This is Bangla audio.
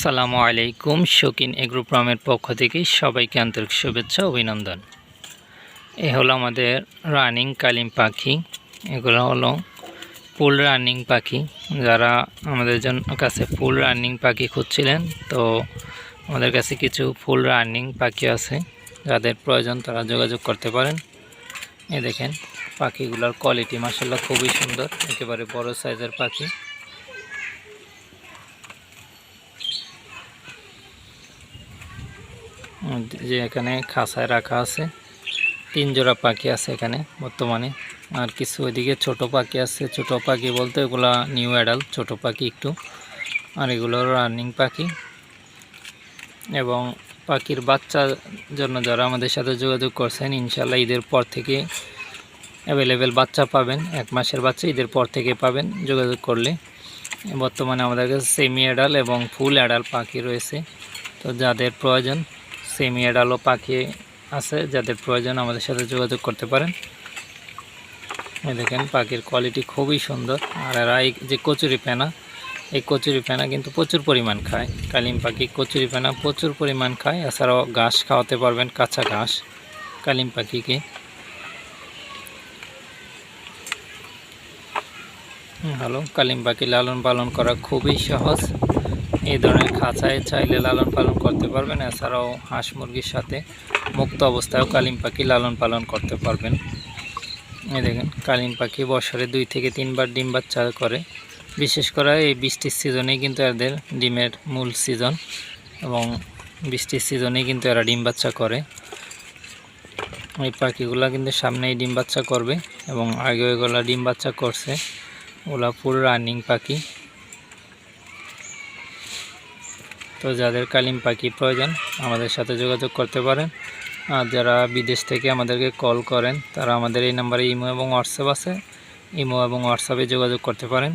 আসসালামু আলাইকুম শকিন এগ্রো ফার্মের পক্ষ থেকে সবাইকে আন্তরিক শুভেচ্ছা, অভিনন্দন। এ হলো আমাদের রানিং কালিম পাখি, এগুলো হলো ফুল রানিং পাখি। যারা আমাদের জন্য কাছে ফুল রানিং পাখি খুঁজছিলেন, তো আমাদের কাছে কিছু ফুল রানিং পাখি আছে, যাদের প্রয়োজন তারা যোগাযোগ করতে পারেন। এ দেখেন, পাখিগুলোর কোয়ালিটি মাসাল্লাহ খুবই সুন্দর, একেবারে বড় সাইজের পাখি। যে এখানে খাঁচায় রাখা আছে। তিন জোড়া পাখি আছে এখানে বর্তমানে। আর কিছু ওইদিকে ছোট পাখি আছে। ছোট পাখি বলতে এগুলা নিউ অ্যাডাল্ট ছোট পাখি একটু। আর এগুলো রানিং পাখি। এবং পাখির বাচ্চার জন্য যারা আমাদের সাথে যোগাযোগ করছেন ইনশাল্লাহ ঈদের পর থেকে অ্যাভেলেবেল বাচ্চা পাবেন। এক মাসের বাচ্চা ঈদের পর থেকে পাবেন যোগাযোগ করলে। বর্তমানে আমাদের কাছে সেমি অ্যাডাল এবং ফুল অ্যাডাল পাখি রয়েছে। তো যাদের প্রয়োজন সেমি অ্যাডালও পাখি আছে, যাদের প্রয়োজন আমাদের সাথে যোগাযোগ করতে পারেন। এই দেখেন, পাখির কোয়ালিটি খুবই সুন্দর। আর এরা এই যে কচুরি পেনা, এই কচুরি পেনা কিন্তু প্রচুর পরিমাণ খায়। কালিম পাখি কচুরি পেনা প্রচুর পরিমাণ খায়। এছাড়াও ঘাস খাওয়াতে পারবেন, কাঁচা ঘাস, কালিম পাখিকে। ভালো, কালিম পাখি লালন পালন করা খুবই সহজ। এই ধরনের খাঁচায় চাইলে লালন পালন করতে পারবেন। এছাড়াও হাঁস মুরগির সাথে মুক্ত অবস্থায়ও কালিম পাখি লালন পালন করতে পারবেন। এই দেখেন, কালিম পাখি বছরে দুই থেকে তিনবার ডিম বাচ্চা করে। বিশেষ করে এই বৃষ্টির সিজনেই কিন্তু এদের ডিমের মূল সিজন এবং বৃষ্টির সিজনেই কিন্তু এরা ডিম বাচ্চা করে। এই পাখিগুলো কিন্তু সামনেই ডিম বাচ্চা করবে এবং আগে এগুলো ডিম বাচ্চা করছে। ওগুলা ফুল রানিং পাখি। তো যাদের কালিম পাখি প্রয়োজন, আমাদের সাথে যোগাযোগ করতে পারেন। আর যারা বিদেশ থেকে আমাদেরকে কল করেন, তারা আমাদের এই নাম্বারে ইমো এবং হোয়াটসঅ্যাপ আছে। ইমো এবং হোয়াটসঅ্যাপে যোগাযোগ করতে পারেন।